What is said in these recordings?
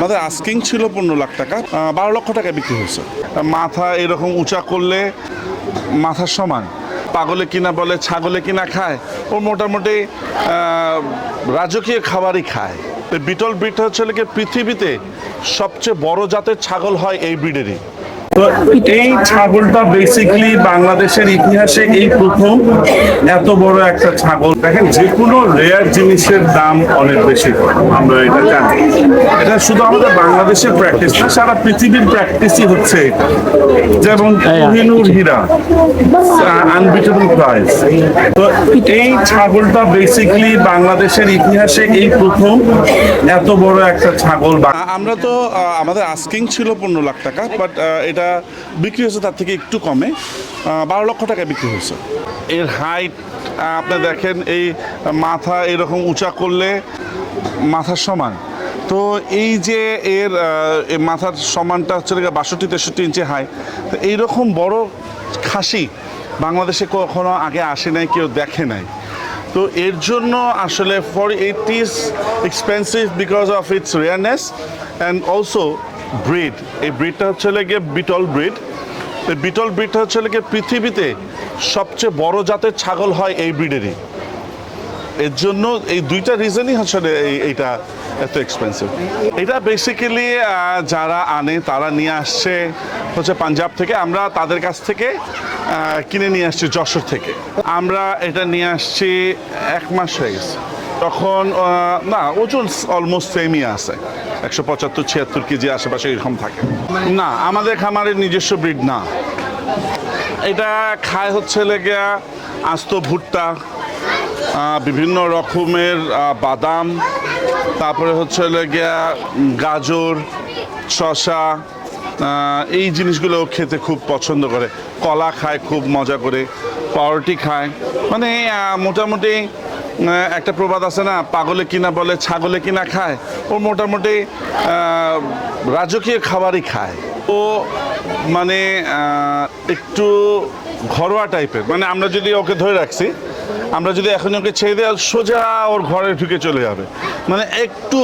আমাদের আস্কিং ছিল পনেরো লাখ টাকা বারো লক্ষ টাকা বিক্রি হয়েছে। মাথা এরকম উঁচা করলে মাথার সমান। পাগলে কিনা বলে, ছাগলে কিনা খায়, ও মোটামুটি রাজকীয় খাবারই খায়। বিটল ব্রিড হচ্ছে পৃথিবীতে সবচেয়ে বড় জাতের ছাগল হয় এই ব্রিডেরই। তো এই ছাগলটা বেসিকলি বাংলাদেশের ইতিহাসে এই প্রথম এত বড় একটা ছাগল। দেখেন যে কোনো রেয়ার জিনিসের দাম অনেক বেশি আমরা এটা জানি। এটা শুধু আমাদের বাংলাদেশের প্র্যাকটিস না সারা পৃথিবীর প্র্যাকটিসই হচ্ছে যেমন কোহিনুর হীরা আনবিটেবল প্রাইস তো এই ছাগলটা বেসিক্যালি বাংলাদেশের ইতিহাসে এই প্রথম এত বড় একটা ছাগল আমরা তো আমাদের আস্কিং ছিল পনেরো লাখ টাকা বাট এটা বিক্রি হয়েছে, তার থেকে একটু কমে। বারো লক্ষ টাকা বিক্রি হয়েছে। এর হাইট আপনি দেখেন, এই মাথা এরকম উঁচা করলে মাথার সমান। তো এই যে এর মাথার সমানটা হচ্ছে বাষট্টি, তেষট্টি ইঞ্চি হাই তো এইরকম বড় খাসি বাংলাদেশে কখনো আগে আসে নাই, কেউ দেখে নাই। তো এর জন্য আসলে for it is expensive because of its rareness and also breed এই ব্রিডটা হচ্ছে গিয়ে বিটল ব্রিড এই বিটল ব্রিডটা হচ্ছে গিয়ে পৃথিবীতে সবচেয়ে বড় জাতের ছাগল হয় এই ব্রিডেরই এর জন্য এই দুইটা রিজনই হচ্ছে এই- এইটা এত এক্সপেন্সিভ এটা বেসিক্যালি যারা আনে, তারা নিয়ে আসছে হচ্ছে পাঞ্জাব থেকে। আমরা তাদের কাছ থেকে কিনে নিয়ে আসছি যশোর থেকে। আমরা এটা নিয়ে আসছি এক মাস হয়ে গেছে। তখন না, ওজন অলমোস্ট সেমই আছে। একশো পঁচাত্তর, ছিয়াত্তর কেজি আশেপাশে এরকম থাকে। না, আমাদের খামারের নিজস্ব ব্রিড না। এটা খায় হচ্ছে লেগে আস্ত ভুট্টা বিভিন্ন রকমের বাদাম, তারপরে হচ্ছে হলো গিয়া গাজর শশা এই জিনিসগুলো খেতে খুব পছন্দ করে। কলা খায়, খুব মজা করে। পাউরুটি খায়। মানে মোটামুটি একটা প্রবাদ আছে না, পাগলে কিনা বলে ছাগলে কিনা খায়। ও মোটামুটি রাজকীয় খাবারই খায়। ও মানে একটু ঘরোয়া টাইপের। মানে আমরা যদি ওকে ধরে রাখছি, আমরা যদি এখন ওকে ছেড়ে দেওয়া সোজা ওর ঘরে ঢুকে চলে যাবে। মানে একটু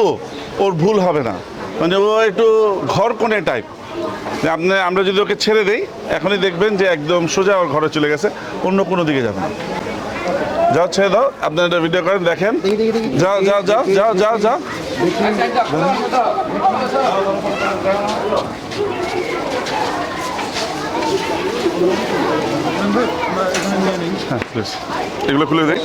ওর ভুল হবে না। মানে ও একটু ঘর কোণে টাইপ আপনি, আমরা যদি ওকে ছেড়ে দেই, এখনই দেখবেন যে একদম সোজা ওর ঘরে চলে গেছে, অন্য কোনো দিকে যাবে না। যাও ছেড়ে দাও আপনার একটা ভিডিও করেন দেখেন। যাও যাও যাও যাও যাও যাও। হ্যাঁ এগুলো খুলে দেয়